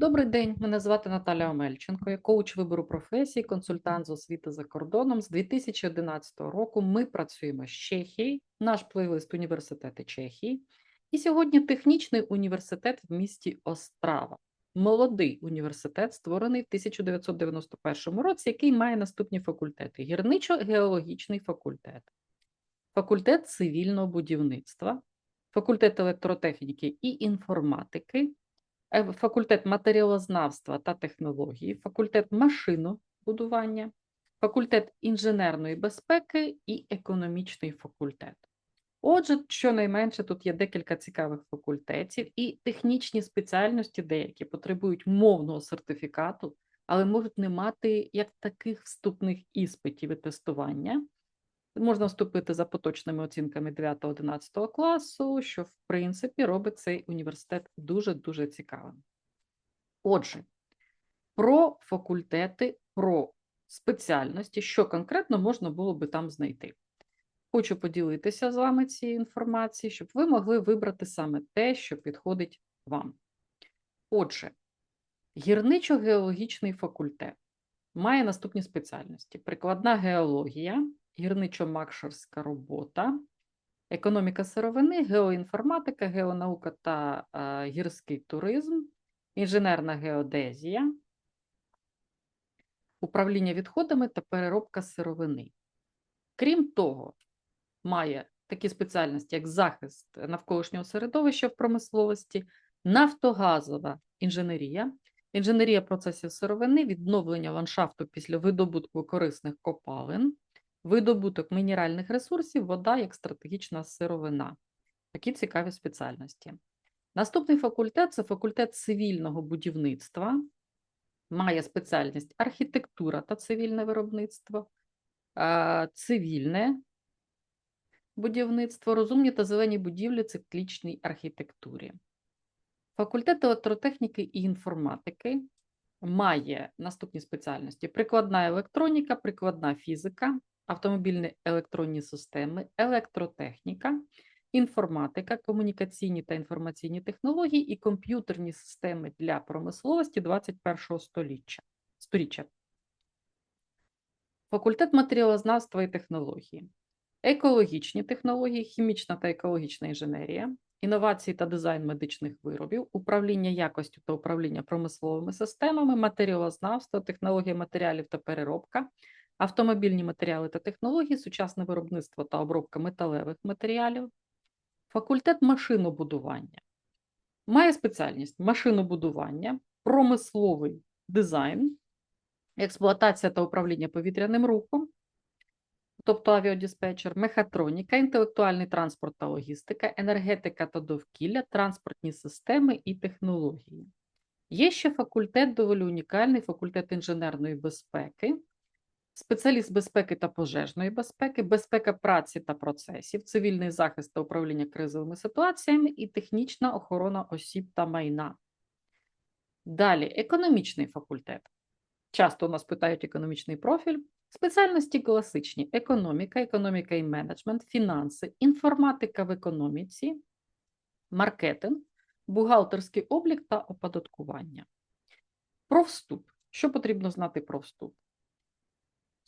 Добрий день, мене звати Наталя Омельченко. Я коуч вибору професій, консультант з освіти за кордоном. З 2011 року ми працюємо з Чехії, наш плейлист університети Чехії. І сьогодні технічний університет в місті Острава. Молодий університет, створений в 1991 році, який має наступні факультети: гірничо-геологічний факультет, факультет цивільного будівництва, факультет електротехніки і інформатики, факультет матеріалознавства та технології, факультет машинобудування, факультет інженерної безпеки і економічний факультет. Отже, щонайменше тут є декілька цікавих факультетів, і технічні спеціальності деякі потребують мовного сертифікату, але можуть не мати як таких вступних іспитів і тестування. Можна вступити за поточними оцінками 9-11 класу, що, в принципі, робить цей університет дуже-дуже цікавим. Отже, про факультети, про спеціальності, що конкретно можна було би там знайти. Хочу поділитися з вами цією інформацією, щоб ви могли вибрати саме те, що підходить вам. Отже, гірничо-геологічний факультет має наступні спеціальності: прикладна геологія, гірничо-макшерська робота, економіка сировини, геоінформатика, геонаука та а, гірський туризм, інженерна геодезія, управління відходами та переробка сировини. Крім того, має такі спеціальності, як захист навколишнього середовища в промисловості, нафтогазова інженерія, інженерія процесів сировини, відновлення ландшафту після видобутку корисних копалин, видобуток мінеральних ресурсів, вода як стратегічна сировина. Такі цікаві спеціальності. Наступний факультет це факультет цивільного будівництва, має спеціальність архітектура та цивільне виробництво, цивільне будівництво, розумні та зелені будівлі циклічній архітектурі. Факультет електротехніки і інформатики має наступні спеціальності: прикладна електроніка, прикладна фізика, автомобільні електронні системи, електротехніка, інформатика, комунікаційні та інформаційні технології і комп'ютерні системи для промисловості 21 століття. сторіччя. Факультет матеріалознавства і технології, екологічні технології, хімічна та екологічна інженерія, інновації та дизайн медичних виробів, управління якостю та управління промисловими системами, матеріалознавство, технологія матеріалів та переробка, автомобільні матеріали та технології, сучасне виробництво та обробка металевих матеріалів, факультет машинобудування. Має спеціальність машинобудування, промисловий дизайн, експлуатація та управління повітряним рухом, тобто авіадиспетчер, мехатроніка, інтелектуальний транспорт та логістика, енергетика та довкілля, транспортні системи і технології. Є ще факультет доволі унікальний, факультет інженерної безпеки, спеціаліст безпеки та пожежної безпеки, безпека праці та процесів, цивільний захист та управління кризовими ситуаціями і технічна охорона осіб та майна. Далі економічний факультет. Часто у нас питають економічний профіль. Спеціальності класичні: економіка, економіка і менеджмент, фінанси, інформатика в економіці, маркетинг, бухгалтерський облік та оподаткування. Про вступ. Що потрібно знати про вступ?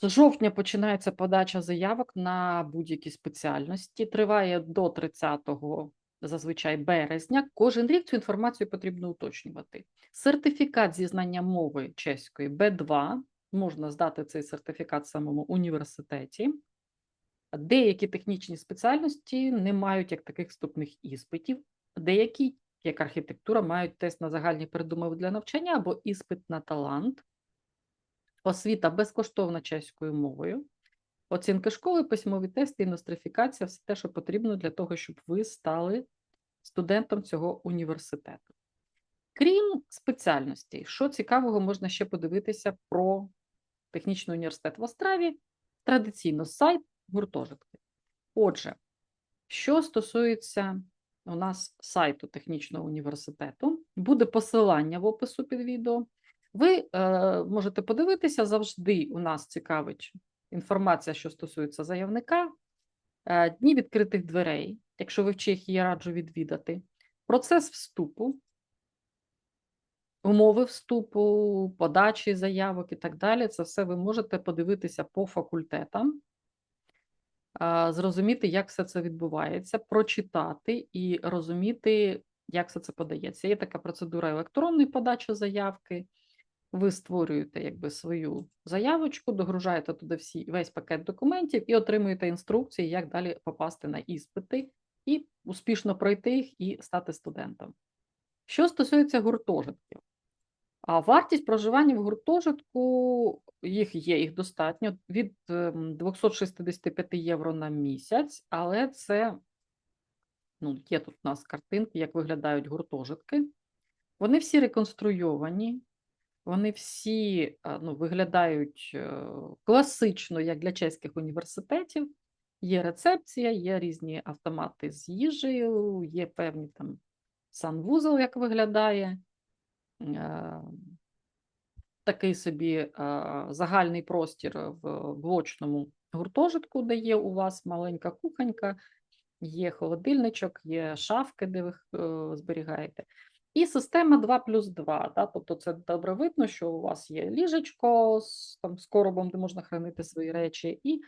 З жовтня починається подача заявок на будь-які спеціальності, триває до 30 зазвичай березня. Кожен рік цю інформацію потрібно уточнювати. Сертифікат зі знання мови чеської Б2 можна здати цей сертифікат в самому університеті. Деякі технічні спеціальності не мають як таких вступних іспитів, деякі, як архітектура, мають тест на загальні передумови для навчання або іспит на талант, освіта безкоштовна чеською мовою, оцінки школи, письмові тести і нострифікація все те, що потрібно для того, щоб ви стали студентом цього університету. Крім спеціальностей, що цікавого можна ще подивитися про технічний університет в Остраві, традиційно сайт гуртожитки. Отже, що стосується у нас сайту технічного університету, буде посилання в опису під відео. Ви е, можете подивитися, завжди у нас цікавить інформація, що стосується заявника, е, дні відкритих дверей, якщо ви в Чехії, я раджу відвідати, процес вступу, умови вступу, подачі заявок і так далі. Це все ви можете подивитися по факультетам, а, зрозуміти, як все це відбувається, прочитати і розуміти, як все це подається. Є така процедура електронної подачі заявки. Ви створюєте якби свою заявочку, догружаєте туди всі весь пакет документів і отримуєте інструкції, як далі попасти на іспити і успішно пройти їх і стати студентом. Що стосується гуртожитків, а вартість проживання в гуртожитку їх є, їх достатньо від ем, 265 євро на місяць, але це ну, є тут у нас картинки, як виглядають гуртожитки. Вони всі реконструйовані, вони всі ну, виглядають е, класично, як для чеських університетів. Є рецепція, є різні автомати з їжею, є певні там санвузол, як виглядає. Е, Такий собі загальний простір в блочному гуртожитку, де є у вас маленька кухонька, є холодильничок, є шафки, де ви е, зберігаєте. І система 2 плюс 2. Да? Тобто це добре видно, що у вас є ліжечко з, там, з коробом, де можна хранити свої речі, і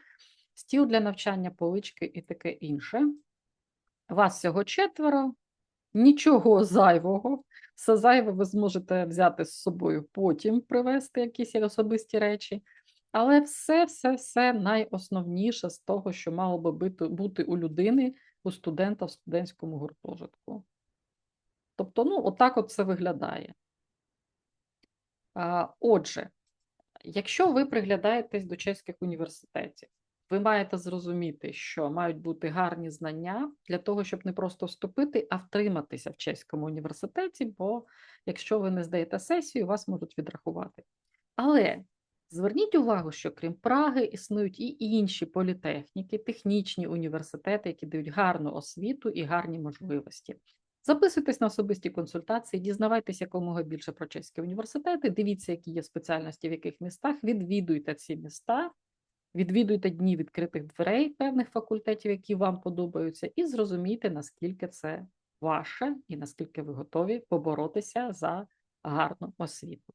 стіл для навчання, полички і таке інше. Вас всього четверо, нічого зайвого. Все зайве ви зможете взяти з собою потім привезти якісь особисті речі. Але все, все, все найосновніше з того, що мало би бути у людини, у студента в студентському гуртожитку. Тобто, ну, отак от це виглядає. Отже, якщо ви приглядаєтесь до чеських університетів, ви маєте зрозуміти, що мають бути гарні знання для того, щоб не просто вступити, а втриматися в чеському університеті, бо якщо ви не здаєте сесію, вас можуть відрахувати. Але зверніть увагу, що крім Праги існують і інші політехніки, технічні університети, які дають гарну освіту і гарні можливості. Записуйтесь на особисті консультації, дізнавайтесь якомога більше про чеські університети, дивіться, які є спеціальності в яких містах, відвідуйте ці міста, відвідуйте дні відкритих дверей певних факультетів, які вам подобаються, і зрозумійте, наскільки це ваше і наскільки ви готові поборотися за гарну освіту.